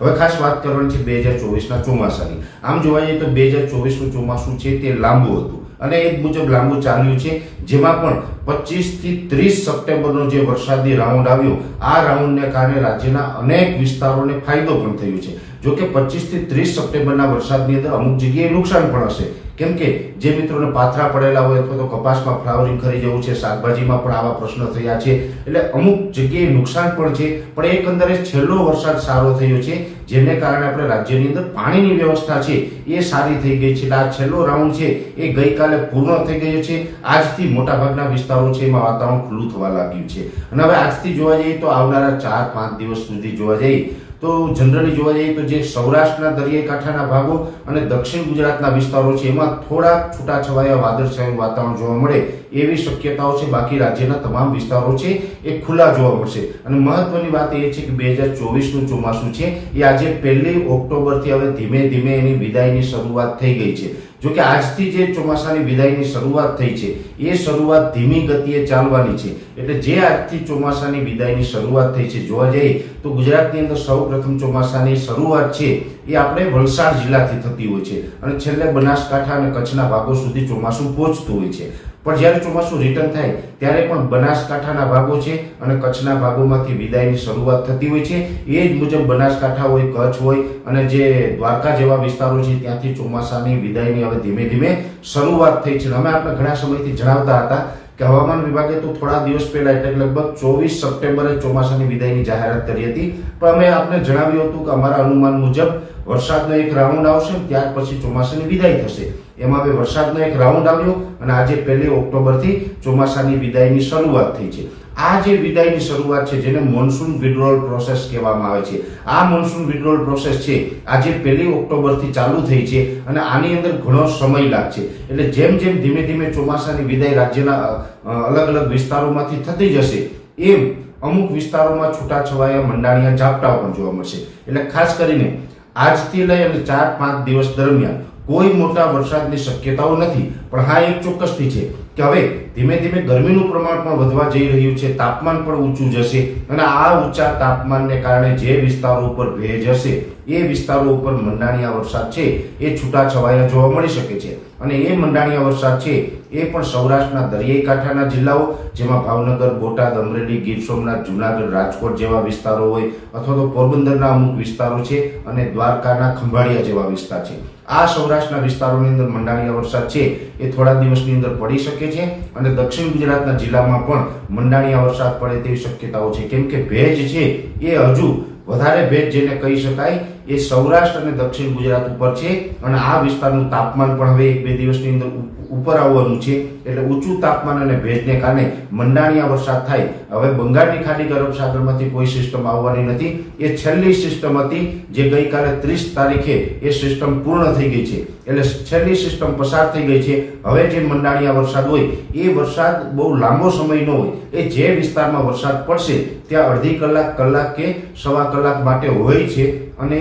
હવે ખાસ વાત કરવાની છે બે હજાર ચોવીસના ચોમાસાની. આમ જોવા જઈએ તો બે હજાર ચોવીસનું ચોમાસું છે તે લાંબુ હતું. અને એ મુજબ લાંબુ ચાલ્યું છે, જેમાં પણ પચીસથી ત્રીસ સપ્ટેમ્બરનો જે વરસાદી રાઉન્ડ આવ્યો, આ રાઉન્ડને કારણે રાજ્યના અનેક વિસ્તારોને ફાયદો પણ થયો છે. જો કે પચીસથી ત્રીસ સપ્ટેમ્બરના વરસાદની અંદર અમુક જગ્યાએ નુકસાન પણ હશે. કેમ કે જે મિત્રોને પાથરા પડેલા હોય અથવા તો કપાસમાં ફ્લાવરિંગ કરી જવું છે, શાકભાજીમાં પણ આવા પ્રશ્ન થયા છે, એટલે અમુક જગ્યાએ નુકસાન પણ છે, પણ એકંદરે છેલ્લો વરસાદ સારો થયો છે, જેને કારણે આપણે રાજ્યની અંદર પાણીની વ્યવસ્થા છે, એ સારી થઈ ગઈ છે. આ છેલ્લો રાઉન્ડ છે, એ ગઈકાલે પૂર્ણ થઈ ગયો છે. આજથી મોટાભાગના વિસ્તારો છે, એમાં વાતાવરણ ખુલ્લું થવા લાગ્યું છે. અને હવે આજથી જોવા જઈએ તો આવનારા ચાર પાંચ દિવસ સુધી જોવા જઈએ તો જનરલી જોવા જઈએ તો જે સૌરાષ્ટ્રના દરિયાઈ કાંઠાના ભાગો અને દક્ષિણ ગુજરાતના વિસ્તારો છે, એમાં થોડા છૂટાછવાયા વાદળછાયું વાતાવરણ જોવા મળે એવી શક્યતાઓ છે. બાકી રાજ્યના તમામ વિસ્તારો છે, એ ખુલ્લા જોવા મળશે. અને મહત્વની વાત એ છે કે બે હજાર ચોવીસનું ચોમાસું છે. એ આજે પહેલી ઓક્ટોબરથી હવે ધીમે ધીમે એની વિદાયની શરૂઆત થઈ ગઈ છે. જો કે આજથી જે ચોમાસાની વિદાયની શરૂઆત થઈ છે, એ શરૂઆત ધીમી ગતિએ ચાલવાની છે. એટલે જે આજથી ચોમાસાની વિદાયની શરૂઆત થઈ છે, જોવા જઈએ તો ગુજરાતની અંદર સૌ પ્રથમ ચોમાસાની શરૂઆત છે, એ આપણે વલસાડ જિલ્લાથી થતી હોય છે. અને છેલ્લે બનાસકાંઠા અને કચ્છના ભાગો સુધી ચોમાસું પહોંચતું હોય છે. પણ જ્યારે ચોમાસું રિટર્ન થાય, ત્યારે પણ બનાસકાંઠાના ભાગો છે અને કચ્છના ભાગોમાંથી વિદાયની શરૂઆત થતી હોય છે. એ જ મુજબ બનાસકાંઠા હોય, કચ્છ હોય અને જે દ્વારકા જેવા વિસ્તારો છે, ત્યાંથી ચોમાસાની વિદાયની હવે ધીમે ધીમે શરૂઆત થઈ છે. અમે આપણે ઘણા સમયથી જણાવતા હતા કે હવામાન વિભાગે તો થોડા દિવસ પહેલા, એટલે લગભગ ચોવીસ સપ્ટેમ્બરે ચોમાસાની વિદાયની જાહેરાત કરી હતી. પણ અમે આપને જણાવ્યું હતું કે અમારા અનુમાન મુજબ વરસાદનો એક રાઉન્ડ આવશે, ત્યાર પછી ચોમાસાની વિદાય થશે. એમાં હવે વરસાદનો એક રાઉન્ડ આવ્યો અને આજે પહેલી ઓક્ટોબરથી ચોમાસાની વિદાયની શરૂઆત થઈ છે. આ જે વિદાયની શરૂઆત છે, જેને મોન્સૂન વિડ્રોલ પ્રોસેસ કહેવામાં આવે છે. આ મોન્સૂન વિડ્રોલ પ્રોસેસ છે, આજે પહેલી ઓક્ટોબરથી ચાલુ થઈ છે અને આની અંદર ઘણો સમય લાગશે. એટલે જેમ જેમ ધીમે ધીમે ચોમાસાની વિદાય રાજ્યના અલગ અલગ વિસ્તારોમાંથી થતી જશે, એમ અમુક વિસ્તારોમાં છૂટાછવાયા મંડાણીયા ઝાપટાઓ પણ જોવા મળશે. એટલે ખાસ કરીને આજથી લઈ અને ચાર, પાંચ દિવસ દરમિયાન કોઈ મોટા વરસાદની શક્યતાઓ નથી. પણ હા, એક ચોક્કસથી છે કે હવે ધીમે ધીમે ગરમીનું પ્રમાણ પણ વધવા જઈ રહ્યું છે, તાપમાન પણ ઊંચું જશે અને આ ઊંચા તાપમાનને કારણે જે વિસ્તારો ઉપર ભેજ હશે, એ વિસ્તારો ઉપર મંડાણીયા વરસાદ છે, એ છૂટાછવાયા જોવા મળી શકે છે. અને એ મંડાણીયા વરસાદ છે, એ પણ સૌરાષ્ટ્રના દરિયાઈ કાંઠાના જિલ્લાઓ, જેમાં ભાવનગર, બોટાદ, અમરેલી, ગીર સોમનાથ, જુનાગઢ, રાજકોટ જેવા વિસ્તારો હોય, અથવા તો પોરબંદરના અમુક વિસ્તારો છે અને દ્વારકાના ખંભાળિયા જેવા વિસ્તાર છે. આ સૌરાષ્ટ્રના વિસ્તારોની અંદર મંડાણીયા વરસાદ છે, એ થોડા દિવસની અંદર પડી શકે છે અને દક્ષિણ ગુજરાતના જિલ્લામાં પણ મંડાણીયા વરસાદ પડે તેવી શક્યતાઓ છે. કેમ કે ભેજ છે એ હજુ વધારે ભેજ જેને કહી શકાય એ સૌરાષ્ટ્ર અને દક્ષિણ ગુજરાત ઉપર છે અને આ વિસ્તારનું તાપમાન પણ હવે એક બે દિવસની અંદર ઉપર આવવાનું છે. એટલે ઊંચું તાપમાન અને ભેજને કારણે મંડાણિયા વરસાદ થાય. હવે બંગાળની ખાડી ગરમ સાગરમાંથી કોઈ સિસ્ટમ આવવાની નથી. એ છેલ્લી સિસ્ટમ હતી જે ગઈકાલે ત્રીસ તારીખે એ સિસ્ટમ પૂર્ણ થઈ ગઈ છે. એટલે છેલ્લી સિસ્ટમ પસાર થઈ ગઈ છે. હવે જે મંડાણિયા વરસાદ હોય, એ વરસાદ બહુ લાંબો સમય ન હોય. એ જે વિસ્તારમાં વરસાદ પડશે, ત્યાં અડધી કલાક કલાક કે સવા કલાક માટે હોય છે અને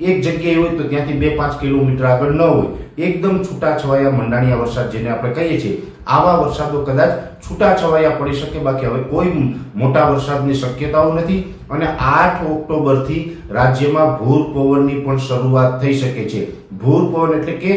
એક જગ્યાએ હોય તો ત્યાંથી બે પાંચ કિલોમીટર આગળ ન હોય. એકદમ છૂટાછવાયા મંડાણીયા વરસાદ જેને આપણે કહીએ છીએ. આવા વરસાદો કદાચ છૂટાછવાયા પડી શકે, બાકી હવે કોઈ મોટા વરસાદની શક્યતાઓ નથી અને આઠ ઓક્ટોબરથી રાજ્યમાં ભૂર પવનની પણ શરૂઆત થઈ શકે છે. ભૂર પવન એટલે કે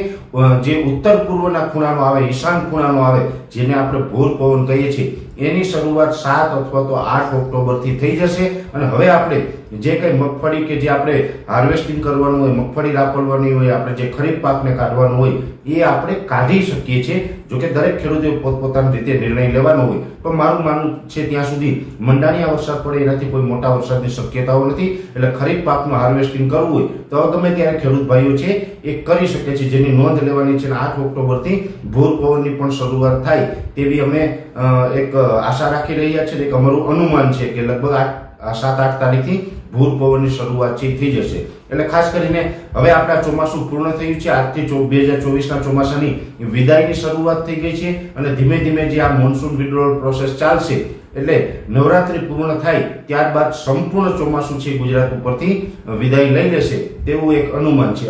જે ઉત્તર પૂર્વના ખૂણાનો આવે, ઈશાન ખૂણાનો આવે, જેને આપણે ભૂર પવન કહીએ છીએ. એની શરૂઆત સાત અથવા તો આઠ ઓક્ટોબરથી થઈ જશે અને હવે આપણે જે કંઈ મગફળી કે જે આપણે હાર્વેસ્ટિંગ કરવાનું હોય, મગફળી રાપડવાની હોય, આપણે જે ખરીફ પાકને કાઢવાનું હોય, એ આપણે કાઢી શકીએ છીએ. જો કે દરેક ખેડૂતે પોતપોતાની રીતે નિર્ણય લેવાનો હોય. પણ મારું માનવું છે ત્યાં સુધી મંડાણીયા વરસાદ પડે એનાથી કોઈ મોટા વરસાદની શક્યતાઓ નથી. એટલે ખરીફ પાકનું હાર્વેસ્ટિંગ કરવું હોય, તો ગમે ત્યારે ખેડૂત ભાઈઓ છે, એ કરી શકે છે. જેની નોંધ લેવાની છે આઠ ઓક્ટોબરથી ભૂર પવનની પણ શરૂઆત થાય, તેવી અમે એક આશા રાખી રહ્યા છીએ એક અમારું અનુમાન છે કે લગભગ આઠ સાત, આઠ તારીખથી ભૂર પવનની છે થઈ જશે. એટલે ખાસ કરીને હવે આપણા ચોમાસું પૂર્ણ થયું છે, આજથી બે હજાર ચોવીસના ચોમાસાની વિદાયની શરૂઆત થઈ ગઈ છે અને ધીમે ધીમે જે આ મોન્સૂન વિડ્રોલ પ્રોસેસ ચાલશે, એટલે નવરાત્રી પૂર્ણ થાય ત્યારબાદ સંપૂર્ણ ચોમાસું છે ગુજરાત ઉપરથી વિદાય લઈ લેશે, તેવું એક અનુમાન છે.